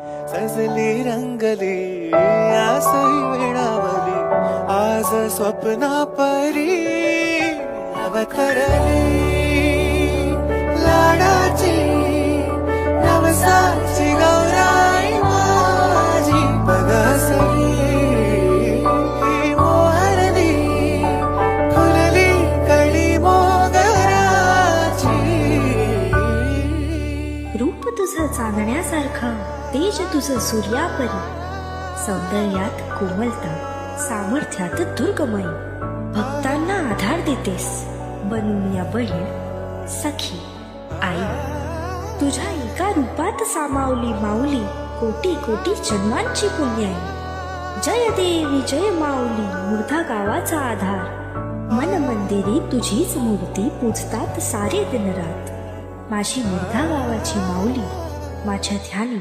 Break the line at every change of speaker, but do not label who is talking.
सजली रंगली आसई वेळावली आज स्वप्ना परी अवतरली
तुझं चांदण्यासारखं तेज तुझं सूर्यापरी. सौंदर्यात कोमलता सामर्थ्यात दुर्गमयी भक्तांना आधार देतेस बनून या बहीण सखी आई तुझ्या एका रूपात सामावली माऊली कोटी कोटी जन्मांची पुण्याई. जय देवी जय माऊली मूर्धा गावाचा आधार. मन मंदिरी तुझीच मूर्ती पूजतात सारे दिनरात माझी मूर्धा गावाची माऊली माझ्या ध्यानी